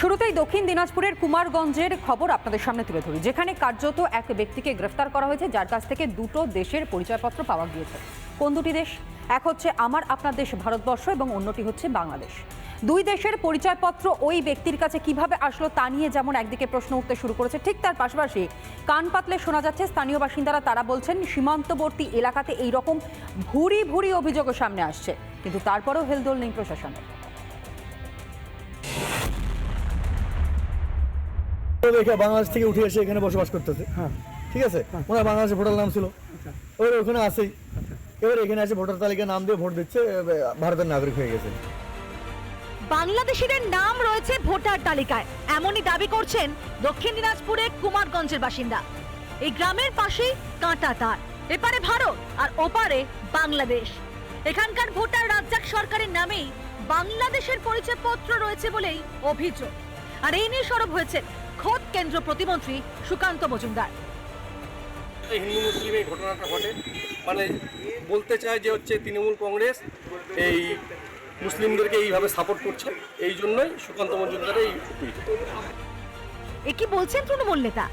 শুরুতেই দক্ষিণ দিনাজপুরের কুমারগঞ্জের খবর আপনাদের সামনে তুলে ধরি, যেখানে কার্যত এক ব্যক্তিকে গ্রেফতার করা হয়েছে, যার কাছ থেকে দুটো দেশের পরিচয়পত্র পাওয়া গিয়েছে। কোন দুটি দেশ? এক হচ্ছে আমার, আপনার দেশ ভারতবর্ষ এবং অন্যটি হচ্ছে বাংলাদেশ। দুই দেশের পরিচয়পত্র ওই ব্যক্তির কাছে কীভাবে আসলো তা নিয়ে যেমন একদিকে প্রশ্ন উঠতে শুরু করেছে, ঠিক তার পাশাপাশি কান পাতলে শোনা যাচ্ছে, স্থানীয় বাসিন্দারা তারা বলছেন, সীমান্তবর্তী এলাকাতে এই রকম ভুরি ভুরি অভিযোগও সামনে আসছে। কিন্তু তারপরেও হেলদোল নেই প্রশাসনের। দেখে বাংলাদেশ থেকে উঠে এসে এখানে বসবাস করতেছে। হ্যাঁ। ঠিক আছে? ওনার বাংলাদেশে ভোটার নাম ছিল। এবার ওখানে আসেই। এবার এখানে এসে ভোটার তালিকায় নাম দিয়ে ভোট দিচ্ছে ভারতের নাগরিক হয়ে গেছে। বাংলাদেশিদের নাম রয়েছে ভোটার তালিকায়। এমনই দাবি করছেন দক্ষিণ দিনাজপুরের কুমারগঞ্জের বাসিন্দা। এই গ্রামের পাশেই কাঁটা তার। এপারে ভারত আর ওপারে বাংলাদেশ। এখানকার ভোটার রাজ্জাক সরকারের নামেই বাংলাদেশের পরিচয়পত্র রয়েছে বলেই অভিযোগ। আর এই নিয়ে সরব হয়েছে খোদ কেন্দ্র প্রতিমন্ত্রী সুকান্ত মজুমদার। হিন্দু মুসলিম এই ঘটনাটা ঘটে। মানে বলতে চায় যে হচ্ছে তৃণমূল কংগ্রেস এই মুসলিমদেরকে এইভাবে সাপোর্ট করছে। এই জন্যই সুকান্ত মজুমদারের এই এ কি বলছেন তৃণমূল নেতা?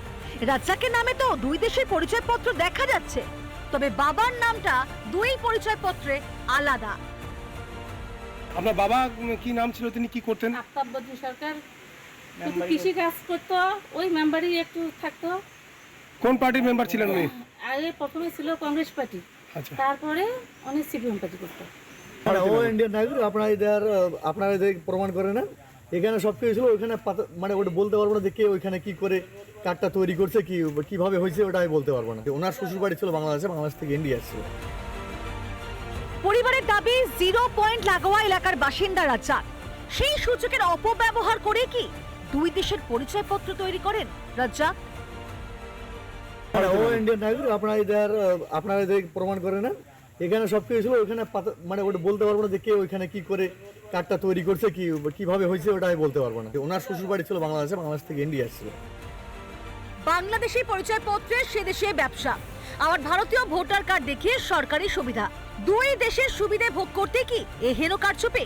রাজ্জাকের নামে তো দুই দেশের পরিচয়পত্র দেখা যাচ্ছে। তবে বাবার নামটা দুই পরিচয়পত্রে আলাদা। আপনার বাবা কি নাম ছিল? তিনি কি করতেন? আফতাব বদ্রি সরকার। শুধু কৃষি কাজ করতো ওই মেম্বারই একটু থাকতো। কোন পার্টির মেম্বার ছিলেন উনি? আগে প্রথমে ছিল কংগ্রেস পার্টি আচ্ছা। তারপরে উনি সিপিএম পার্টি করতো। মানে ও ইন্ডিয়ান নাগরিক আপনারা এদের আপনারা এদের প্রমাণ করে নেন। এখানে সব কিছু ছিল ওইখানে মানে ওটা বলতে পারব না যে কে ওইখানে কি করে কার্ডটা তৈরি করছে কি কীভাবে হয়েছে ওটা আমি বলতে পারব না। ওনার শ্বশুর বাড়ি ছিল বাংলাদেশে বাংলাদেশ থেকে ইন্ডিয়া ছিল পরিবারের দাবি জিরো পয়েন্ট লাগোয়া এলাকার বাসিন্দা রাজ্জাক সেই সূচকের অপব্যবহার করে কি? দুই দেশের পরিচয়পত্র তৈরি করেন রাজ্জাক? মানে ও ইন্ডিয়ান নাগরিক আপনারা এদের আপনারা এদের প্রমাণ করে নেন। এখানে সব কিছু ছিল ওইখানে মানে ওটা বলতে পারব না যে কে ওইখানে কি করে কার্ডটা তৈরি করছে কি কীভাবে হয়েছে ওটা আমি বলতে পারব না। ওনার শ্বশুর বাড়ি ছিল বাংলাদেশে বাংলাদেশ থেকে ইন্ডিয়া ছিল বাংলাদেশি পরিচয়পত্রে সে দেশে ব্যবসা। আবার ভারতীয় ভোটার কার্ড দেখিয়ে সরকারি সুবিধা। দুই দেশের সুবিধে ভোগ করতে কি এ হেন কারচুপে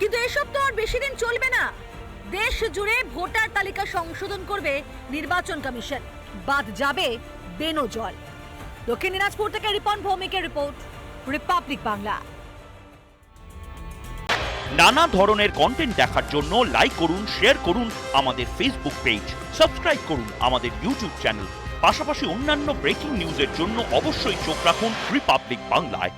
কিন্তু এসব তো আর বেশি দিন চলবে না। দেশ জুড়ে ভোটার তালিকা সংশোধন করবে নির্বাচন কমিশন। বাদ যাবে বেনো জল। দক্ষিণ দিনাজপুর থেকে রিপন ভৌমিকের রিপোর্ট, রিপাবলিক বাংলা। নানা ধরনের কন্টেন্ট দেখার জন্য লাইক করুন শেয়ার করুন আমাদের ফেসবুক পেজ সাবস্ক্রাইব করুন আমাদের ইউটিউব চ্যানেল পাশাপাশি অন্যান্য ব্রেকিং নিউজের জন্য অবশ্যই চোখ রাখুন রিপাবলিক বাংলায়।